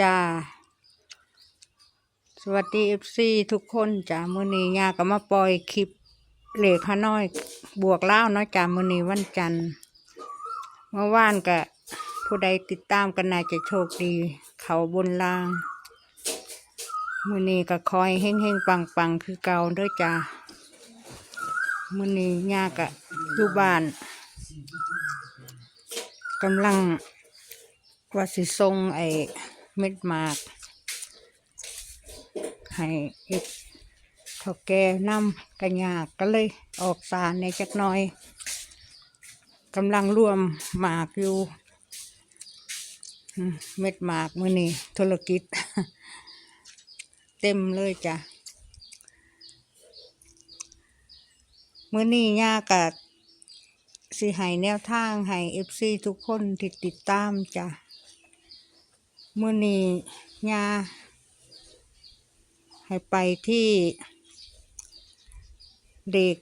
จ้า สวัสดีเอฟซีทุกคนจ้ามือนี้ยาก็มาปล่อยคลิปเหล็กฮานอย บวกเล่าเนาะจ้ามือนี้วันจันทร์เมื่อวานก็ผู้ใดติดตามกันน่าจะโชคดี เขาบนล่าง มือนี้ก็คอยเฮงเฮงปังปังคือเก่าด้วยจ้ามือนี้ยาก็อยู่บ้านกำลังว่าสิทรงไอ้ เม็ดหมากให้เอ็ดเท่าแก่นำกันยากก็เลยออกสาในจักน่อยกำลังรวมหมากอยู่เม็ดหมากมือนี้ธุรกิจ เต็มเลยจ้ะมือนี้ยากัดสิให้แนวทางให้เอฟซีทุกคนที่ติดตามจ้ะ มื่อนี้ยาให้ไปที่เด็ก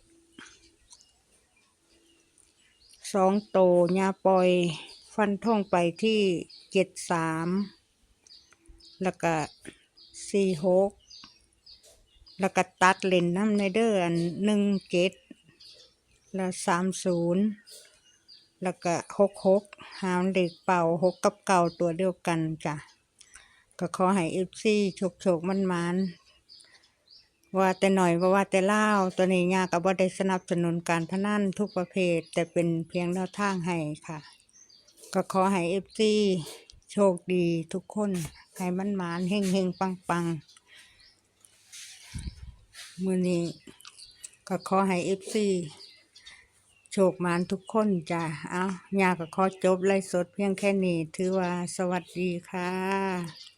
สองโตยาปล่อยฟันท่งไปที่เจ็ดสามแล้วก็สี่หกแล้วก็ตัดเลนน้ำในเดอร์อันหนึ่งเจ็ดแล้วสามศูนย์ แล้วก็หกหกหามเด็กเป่าหกกับเก่าตัวเดียวกันจ้ะก็ขอให้เอฟซีโชคโชคมันมันว่าแต่หน่อยว่าว่าแต่เล่าตัวนี้ยากับว่าได้สนับสนุนการพนันทุกประเภท แต่เป็นเพียงแนวทางให้ค่ะ ก็ขอให้เอฟซีโชคดีทุกคนให้มันหมานเฮงเฮงปังปังมือนี้ก็ขอให้เอฟซี ชคมานทุกคนจ้ะเอายาก็ขอจบไล่สดเพียงแค่นี้ ถือว่าสวัสดีค่ะ